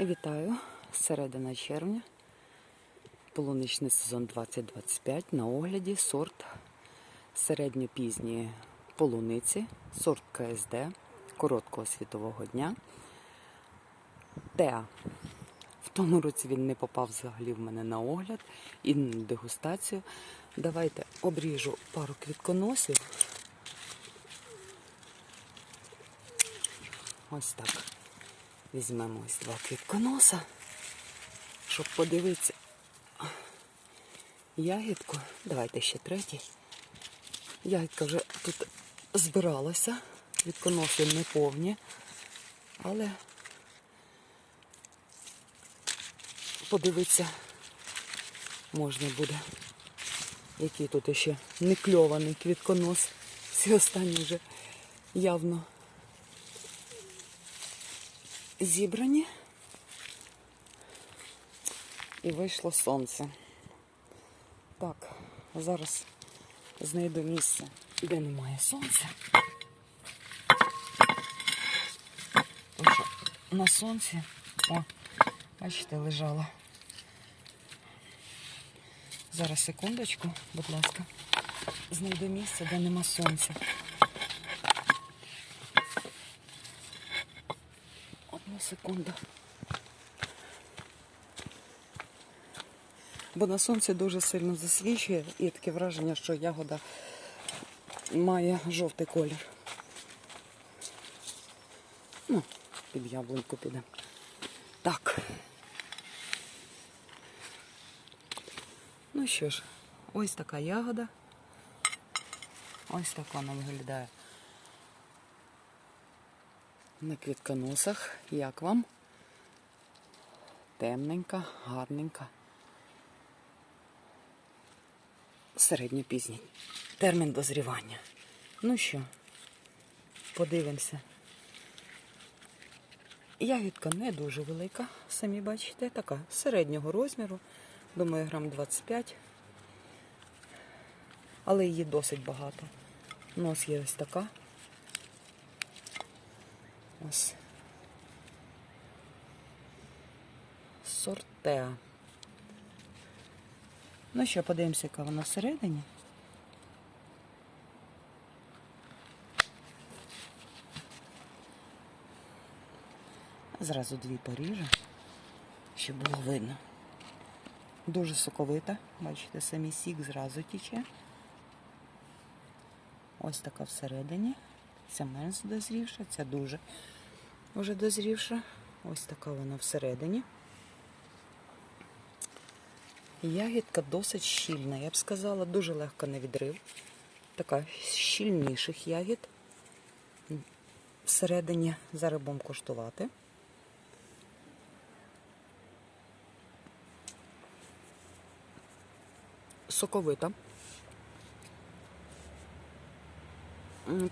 Вітаю! Середина червня. Полуничний сезон 2025. На огляді сорт середньопізньої полуниці, сорт КСД короткого світового дня. Теа. В тому році він не попав взагалі в мене на огляд і на дегустацію. Давайте обріжу пару квітконосів. Ось так. Візьмемо ось два квітконоса, щоб подивитися ягідку. Давайте ще третій. Ягідка вже тут збиралася, квітконоси не повні, але подивитися можна буде, який тут ще не кльований квітконос. Всі останні вже явно зібрані. І вийшло сонце. Так, зараз знайду місце, де немає сонця. На сонці, о, бачите, лежала. Зараз секундочку, будь ласка. Знайду місце, де нема сонця. Секунду. Бо на сонці дуже сильно засвічує і таке враження, що ягода має жовтий колір. Ну, під яблуньку піде. Так. Ну що ж, ось така ягода. Ось так вона виглядає на квітконосах. Як вам? Темненька, гарненька. Середньопізній. Термін дозрівання. Ну що, подивимося. Ягідка не дуже велика, самі бачите, така середнього розміру. Думаю, грам 25. Але її досить багато. Нос є ось така. Ось. Сортеа. Ну що, подивимося, яка вона всередині. Зразу дві поріжу, щоб було видно. Дуже соковита, бачите, самі сік зразу тіче. Ось така всередині. Ця менш дозрівша, ця дуже вже дозрівша. Ось така вона всередині. Ягідка досить щільна, я б сказала, дуже легко на відрив. Така щільніших ягід. Всередині зараз будемо коштувати. Соковита.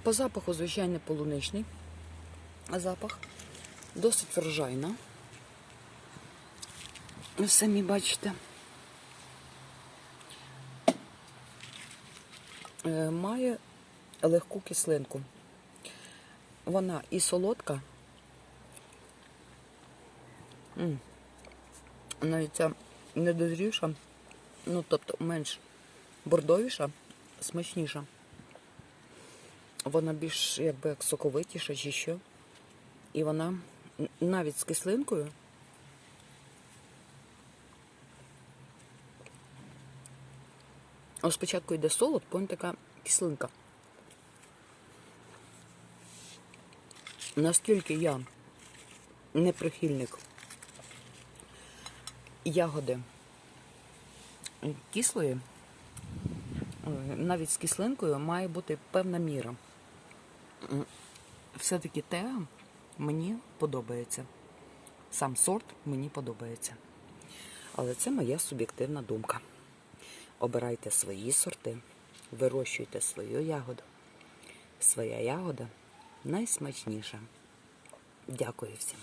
По запаху, звичайно, полуничний запах. Досить врожайна. Ви самі бачите. Е, Має легку кислинку. Вона і солодка. Навіть ця недозрівша, ну тобто менш бордовіша, смачніша. Вона більш якби як соковитіша чи що. І вона навіть з кислинкою. Ось спочатку йде солод, потім така кислинка. Наскільки я не прихильник ягоди кислої, е, навіть з кислинкою має бути певна міра. Все-таки те мені подобається. Сам сорт мені подобається. Але це моя суб'єктивна думка. Обирайте свої сорти, вирощуйте свою ягоду. Своя ягода найсмачніша. Дякую всім.